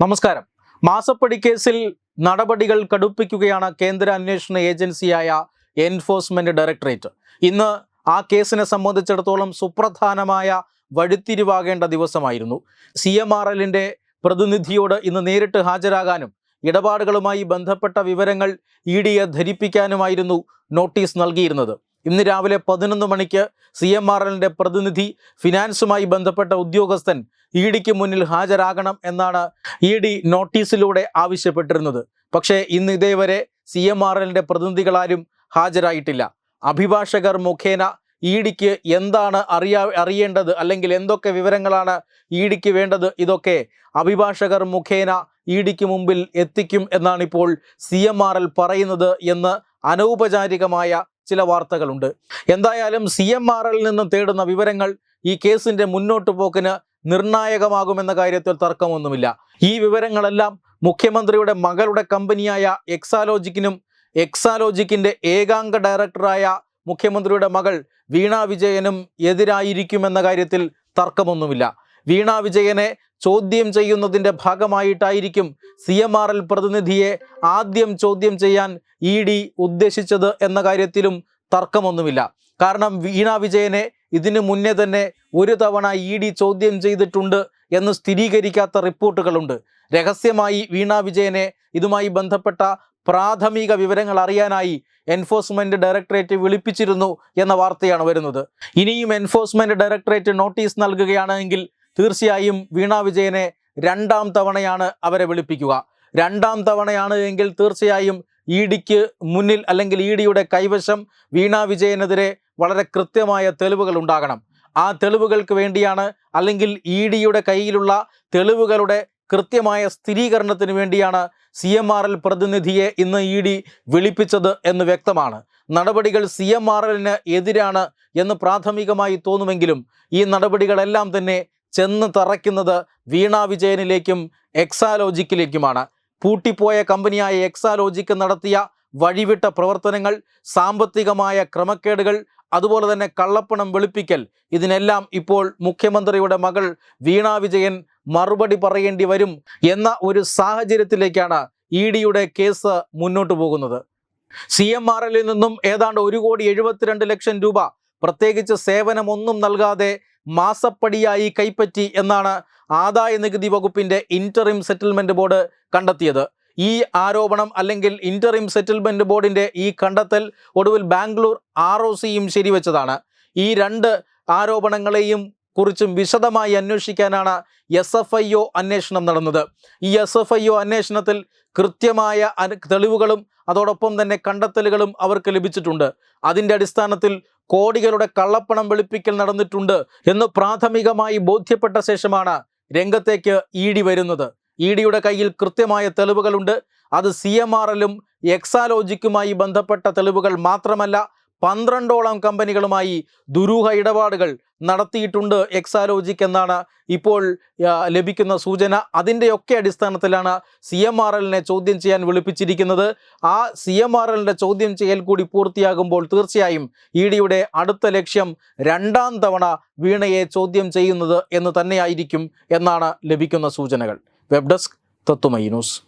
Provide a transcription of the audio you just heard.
നമസ്കാരം. മാസപ്പടി കേസിൽ നടപടികൾ കടുപ്പിക്കുകയാണ് കേന്ദ്ര അന്വേഷണ ഏജൻസിയായ എൻഫോഴ്സ്മെന്റ് ഡയറക്ടറേറ്റ്. ഇന്ന് ആ കേസിനെ സംബന്ധിച്ചിടത്തോളം സുപ്രധാനമായ വഴിത്തിരിവാകേണ്ട ദിവസമായിരുന്നു. സി എം ആർ എല്ലിന്റെ പ്രതിനിധിയോട് ഇന്ന് നേരിട്ട് ഹാജരാകാനും ഇടപാടുകളുമായി ബന്ധപ്പെട്ട വിവരങ്ങൾ ഇ ഡിയെ ധരിപ്പിക്കാനുമായിരുന്നു നോട്ടീസ് നൽകിയിരുന്നത്. ഇന്ന് രാവിലെ പതിനൊന്ന് മണിക്ക് സി എം ആർ എല്ലിന്റെ പ്രതിനിധി ഫിനാൻസുമായി ബന്ധപ്പെട്ട ഉദ്യോഗസ്ഥൻ ഇ ഡിക്ക് മുന്നിൽ ഹാജരാകണം എന്നാണ് ഇ ഡി നോട്ടീസിലൂടെ ആവശ്യപ്പെട്ടിരുന്നത്. പക്ഷേ ഇന്ന് ഇതേവരെ സി എം ആർ എല്ലിന്റെ പ്രതിനിധികളാരും ഹാജരായിട്ടില്ല. അഭിഭാഷകർ മുഖേന ഇ ഡിക്ക് എന്താണ് അറിയാ അറിയേണ്ടത് അല്ലെങ്കിൽ എന്തൊക്കെ വിവരങ്ങളാണ് ഇ ഡിക്ക് വേണ്ടത് ഇതൊക്കെ അഭിഭാഷകർ മുഖേന ഇ ഡിക്ക് മുമ്പിൽ എത്തിക്കും എന്നാണിപ്പോൾ സി എം ആർ എൽ പറയുന്നത് എന്ന് അനൗപചാരികമായ ചില വാർത്തകളുണ്ട്. എന്തായാലും സി എം ആർ എൽ നിന്ന് തേടുന്ന വിവരങ്ങൾ ഈ കേസിന്റെ മുന്നോട്ട് പോക്കിന് നിർണായകമാകുമെന്ന കാര്യത്തിൽ തർക്കമൊന്നുമില്ല. ഈ വിവരങ്ങളെല്ലാം മുഖ്യമന്ത്രിയുടെ മകളുടെ കമ്പനിയായ എക്സാലോജിക്കിനും എക്സാലോജിക്കിന്റെ ഏകാംഗ ഡയറക്ടറായ മുഖ്യമന്ത്രിയുടെ മകൾ വീണ വിജയനും എതിരായിരിക്കുമെന്ന കാര്യത്തിൽ തർക്കമൊന്നുമില്ല. വീണ വിജയനെ ചോദ്യം ചെയ്യുന്നതിന്റെ ഭാഗമായിട്ടായിരിക്കും സി എം ആർ എൽ പ്രതിനിധിയെ ആദ്യം ചോദ്യം ചെയ്യാൻ ഇ ഡി ഉദ്ദേശിച്ചത് എന്ന കാര്യത്തിലും തർക്കമൊന്നുമില്ല. കാരണം വീണ വിജയനെ ഇതിനു മുന്നേ തന്നെ ഒരു തവണ ഇ ഡി ചോദ്യം ചെയ്തിട്ടുണ്ട് എന്ന് സ്ഥിരീകരിക്കാത്ത റിപ്പോർട്ടുകളുണ്ട്. രഹസ്യമായി വീണ വിജയനെ ഇതുമായി ബന്ധപ്പെട്ട പ്രാഥമിക വിവരങ്ങൾ അറിയാനായി എൻഫോഴ്സ്മെന്റ് ഡയറക്ടറേറ്റ് വിളിപ്പിച്ചിരുന്നു എന്ന വാർത്തയാണ് വരുന്നത്. ഇനിയും എൻഫോഴ്സ്മെന്റ് ഡയറക്ടറേറ്റ് നോട്ടീസ് നൽകുകയാണെങ്കിൽ തീർച്ചയായും വീണ വിജയനെ രണ്ടാം തവണയാണ് അവരെ വിളിപ്പിക്കുക. രണ്ടാം തവണയാണ് എങ്കിൽ തീർച്ചയായും ഇ ഡിക്ക് മുന്നിൽ അല്ലെങ്കിൽ ഇ ഡിയുടെ കൈവശം വീണ വിജയനെതിരെ വളരെ കൃത്യമായ തെളിവുകൾ ഉണ്ടാകണം. ആ തെളിവുകൾക്ക് വേണ്ടിയാണ് അല്ലെങ്കിൽ ഇ ഡിയുടെ കയ്യിലുള്ള തെളിവുകളുടെ കൃത്യമായ സ്ഥിരീകരണത്തിന് വേണ്ടിയാണ് സി എം ആർ എൽ പ്രതിനിധിയെ ഇന്ന് ഇ ഡി വിളിപ്പിച്ചത് എന്ന് വ്യക്തമാണ്. നടപടികൾ സി എം ആർ എല്ലിന് എതിരാണ് എന്ന് പ്രാഥമികമായി തോന്നുമെങ്കിലും ഈ നടപടികളെല്ലാം തന്നെ ചെന്ന് തറയ്ക്കുന്നത് വീണ വിജയനിലേക്കും എക്സാലോജിക്കിലേക്കുമാണ്. പൂട്ടിപ്പോയ കമ്പനിയായ എക്സാലോജിക്ക് നടത്തിയ വഴിവിട്ട പ്രവർത്തനങ്ങൾ സാമ്പത്തികമായ ക്രമക്കേടുകൾ അതുപോലെ തന്നെ കള്ളപ്പണം വെളുപ്പിക്കൽ ഇതിനെല്ലാം ഇപ്പോൾ മുഖ്യമന്ത്രിയുടെ മകൾ വീണ വിജയൻ മറുപടി പറയേണ്ടി വരും എന്ന ഒരു സാഹചര്യത്തിലേക്കാണ് ഇ ഡിയുടെ കേസ് മുന്നോട്ടു പോകുന്നത്. സി എം ആർ എല്ലിൽ നിന്നും ഏതാണ്ട് ഒരു കോടി എഴുപത്തിരണ്ട് ലക്ഷം രൂപ പ്രത്യേകിച്ച് സേവനമൊന്നും നൽകാതെ മാസപ്പടിയായി കൈപ്പറ്റി എന്നാണ് ആദായ നികുതി വകുപ്പിന്റെ ഇന്ററിം സെറ്റിൽമെന്റ് ബോർഡ് കണ്ടെത്തിയത്. ഈ ആരോപണം അല്ലെങ്കിൽ ഇന്ററിം സെറ്റിൽമെന്റ് ബോർഡിന്റെ ഈ കണ്ടെത്തൽ ഒടുവിൽ ബാംഗ്ലൂർ ആർ ഒ സിയും ശരിവെച്ചതാണ്. ഈ രണ്ട് ആരോപണങ്ങളെയും കുറിച്ചും വിശദമായി അന്വേഷിക്കാനാണ് എസ് എഫ് ഐ ഒ അന്വേഷണം നടന്നത്. ഈ എസ് എഫ് ഐ ഒ അന്വേഷണത്തിൽ കൃത്യമായ തെളിവുകളും അതോടൊപ്പം തന്നെ കണ്ടെത്തലുകളും അവർക്ക് ലഭിച്ചിട്ടുണ്ട്. അതിന്റെ അടിസ്ഥാനത്തിൽ കോടികളുടെ കള്ളപ്പണം വെളുപ്പിക്കൽ നടന്നിട്ടുണ്ട് എന്ന് പ്രാഥമികമായി ബോധ്യപ്പെട്ട ശേഷമാണ് രംഗത്തേക്ക് ഇ ഡി വരുന്നത്. ഇ ഡിയുടെ കയ്യിൽ കൃത്യമായ തെളിവുകളുണ്ട്. അത് സി എം ആർ എല്ലും എക്സാലോജിക്കുമായി ബന്ധപ്പെട്ട തെളിവുകൾ മാത്രമല്ല പന്ത്രണ്ടോളം കമ്പനികളുമായി ദുരൂഹ ഇടപാടുകൾ നടത്തിയിട്ടുണ്ട്. എക്സാലോജിക് എന്നാണ് ഇപ്പോൾ ലഭിക്കുന്ന സൂചന. അതിന്റെയൊക്കെ അടിസ്ഥാനത്തിലാണ് സി എം ആർ എല്ലിനെ ചോദ്യം ചെയ്യാൻ വിളിപ്പിച്ചിരിക്കുന്നത്. ആ സി എം ആർ എല്ലിന്റെ ചോദ്യം ചെയ്യൽ കൂടി പൂർത്തിയാകുമ്പോൾ തീർച്ചയായും ഇ ഡിയുടെ അടുത്ത ലക്ഷ്യം രണ്ടാം തവണ വീണയെ ചോദ്യം ചെയ്യുന്നത് എന്ന് തന്നെയായിരിക്കും എന്നാണ് ലഭിക്കുന്ന സൂചനകൾ. വെബ് ഡെസ്ക് തത്വമൈ ന്യൂസ്